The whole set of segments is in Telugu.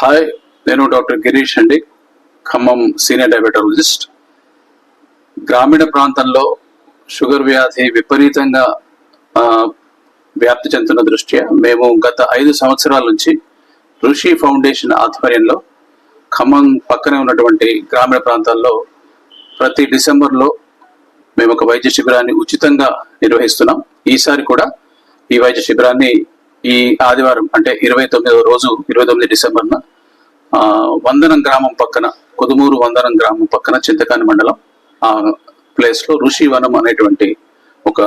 హాయ్ నేను డాక్టర్ గిరీష్ అండి ఖమ్మం సీనియర్ డయాబెటాలజిస్ట్. గ్రామీణ ప్రాంతంలో షుగర్ వ్యాధి విపరీతంగా వ్యాప్తి చెందుతున్న దృష్ట్యా మేము గత ఐదు సంవత్సరాల నుంచి ఋషి ఫౌండేషన్ ఆధ్వర్యంలో ఖమ్మం పక్కనే ఉన్నటువంటి గ్రామీణ ప్రాంతాల్లో ప్రతి డిసెంబర్లో మేము ఒక వైద్య శిబిరాన్ని ఉచితంగా నిర్వహిస్తున్నాం. ఈసారి కూడా ఈ వైద్య శిబిరాన్ని ఈ ఆదివారం అంటే ఇరవై తొమ్మిదవ రోజు ఇరవై తొమ్మిది డిసెంబర్న వందనం గ్రామం పక్కన కొదుమూరు వందనం గ్రామం పక్కన చింతకాని మండలం ఆ ప్లేస్లో ఋషివనం అనేటువంటి ఒక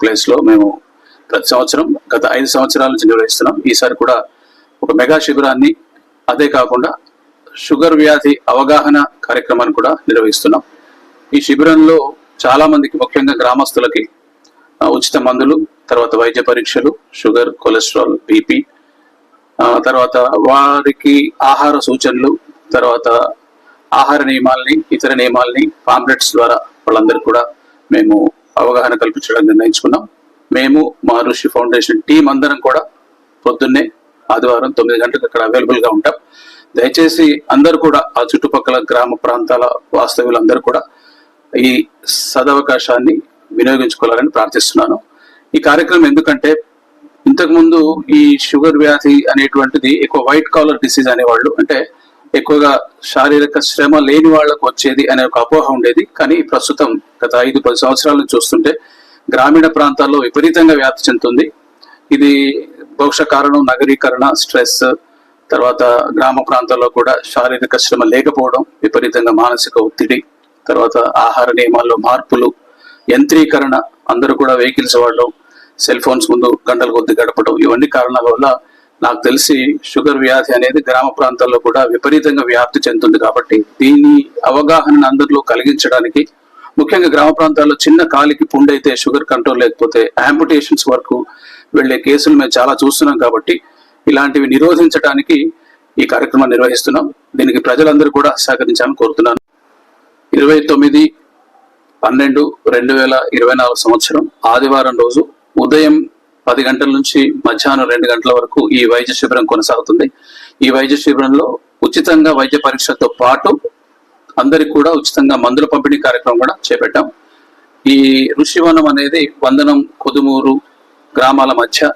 ప్లేస్లో మేము ప్రతి సంవత్సరం గత ఐదు సంవత్సరాల నుంచి నిర్వహిస్తున్నాం ఈసారి కూడా ఒక మెగా శిబిరాన్ని అదే కాకుండా షుగర్ వ్యాధి అవగాహన కార్యక్రమాన్ని కూడా నిర్వహిస్తున్నాం. ఈ శిబిరంలో చాలా మందికి ముఖ్యంగా గ్రామస్తులకి ఉచిత మందులు తర్వాత వైద్య పరీక్షలు షుగర్ కొలెస్ట్రాల్ బీపీ తర్వాత వారికి ఆహార సూచనలు తర్వాత ఆహార నియమాల్ని ఇతర నియమాల్ని పాంప్లెట్స్ ద్వారా వాళ్ళందరూ కూడా మేము అవగాహన కల్పించడం నిర్ణయించుకున్నాం. మేము మా ఋషి ఫౌండేషన్ టీం అందరం కూడా పొద్దున్నే ఆదివారం తొమ్మిది గంటలకు అక్కడ అవైలబుల్గా ఉంటాం. దయచేసి అందరూ కూడా ఆ చుట్టుపక్కల గ్రామ ప్రాంతాల వాస్తవ్యులందరూ కూడా ఈ సదవకాశాన్ని వినియోగించుకోవాలని ప్రార్థిస్తున్నాను. ఈ కార్యక్రమం ఎందుకంటే ఇంతకుముందు ఈ షుగర్ వ్యాధి అనేటువంటిది ఎక్కువ వైట్ కాలర్ డిసీజ్ అనేవాళ్ళు అంటే ఎక్కువగా శారీరక శ్రమ లేని వాళ్ళకు వచ్చేది అనే ఒక అపోహ ఉండేది. కానీ ప్రస్తుతం గత ఐదు పది సంవత్సరాలను చూస్తుంటే గ్రామీణ ప్రాంతాల్లో విపరీతంగా వ్యాప్తి చెందుతుంది. ఇది బహుశా కారణం నగరీకరణ స్ట్రెస్ తర్వాత గ్రామ ప్రాంతాల్లో కూడా శారీరక శ్రమ లేకపోవడం విపరీతంగా మానసిక ఒత్తిడి తర్వాత ఆహార నియమాల్లో మార్పులు యంత్రీకరణ అందరూ కూడా వెహికల్స్ వాడడం సెల్ ఫోన్స్ ముందు గంటల కొద్ది గడపడం ఇవన్నీ కారణాల వల్ల నాకు తెలిసి షుగర్ వ్యాధి అనేది గ్రామ ప్రాంతాల్లో కూడా విపరీతంగా వ్యాప్తి చెందుతుంది కాబట్టి దీని అవగాహన అందరిలో కలిగించడానికి ముఖ్యంగా గ్రామ ప్రాంతాల్లో చిన్న కాలికి పుండైతే షుగర్ కంట్రోల్ లేకపోతే యాంపుటేషన్స్ వరకు వెళ్ళే కేసులు మేము చాలా చూస్తున్నాం కాబట్టి ఇలాంటివి నిరోధించడానికి ఈ కార్యక్రమాన్ని నిర్వహిస్తున్నాం. దీనికి ప్రజలందరూ కూడా సహకరించాలని కోరుతున్నాను. ఇరవై తొమ్మిది పన్నెండు రెండు వేల ఇరవై నాలుగు సంవత్సరం ఆదివారం రోజు ఉదయం పది గంటల నుంచి మధ్యాహ్నం రెండు గంటల వరకు ఈ వైద్య శిబిరం కొనసాగుతుంది. ఈ వైద్య శిబిరంలో ఉచితంగా వైద్య పరీక్షలతో పాటు అందరికి కూడా ఉచితంగా మందుల పంపిణీ కార్యక్రమం కూడా చేపట్టాం. ఈ ఋషివనం అనేది వందనం కొదుమూరు గ్రామాల మధ్య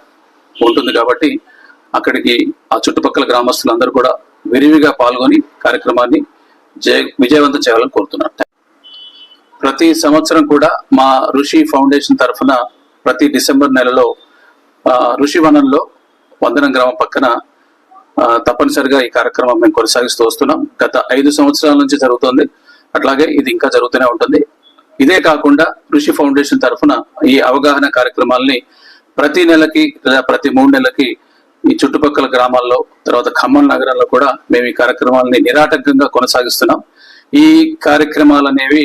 ఉంటుంది కాబట్టి అక్కడికి ఆ చుట్టుపక్కల గ్రామస్తులందరూ కూడా విరివిగా పాల్గొని కార్యక్రమాన్ని జయ విజయవంతం చేయాలని కోరుతున్నాను ప్రతి సంవత్సరం కూడా మా ఋషి ఫౌండేషన్ తరఫున ప్రతి డిసెంబర్ నెలలో ఋషి వనంలో వందనం గ్రామం పక్కన తప్పనిసరిగా ఈ కార్యక్రమం మేము కొనసాగిస్తూ వస్తున్నాం. గత ఐదు సంవత్సరాల నుంచి జరుగుతుంది. అట్లాగే ఇది ఇంకా జరుగుతూనే ఉంటుంది. ఇదే కాకుండా ఋషి ఫౌండేషన్ తరఫున ఈ అవగాహన కార్యక్రమాల్ని ప్రతి నెలకి లేదా ప్రతి మూడు నెలలకి ఈ చుట్టుపక్కల గ్రామాల్లో తర్వాత ఖమ్మం నగరాల్లో కూడా మేము ఈ కార్యక్రమాలని నిరాటంకంగా కొనసాగిస్తున్నాం. ఈ కార్యక్రమాలు అనేవి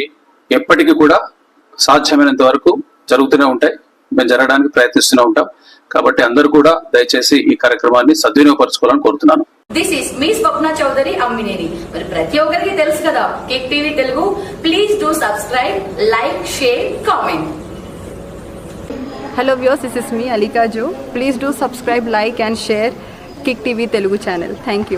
ఎప్పటికీ కూడా సాధ్యమైనంత వరకు జరుగుతూనే ఉంటాయి మేము జరగడానికి ప్రయత్నిస్తూనే ఉంటాం కాబట్టి అందరూ కూడా దయచేసి ఈ కార్యక్రమాన్ని సద్వినియోగపరచుకోవాలని కోరుతున్నాను దిస్ ఈస్ మీ స్వప్న చౌదరి అమ్మినేని మరి ప్రతి ఒక్కరికి తెలుసు కదా cake TV Telugu please do subscribe like share comment Hello viewers, this is me Alika Jo. Please do subscribe, like and share Kick TV Telugu channel. Thank you.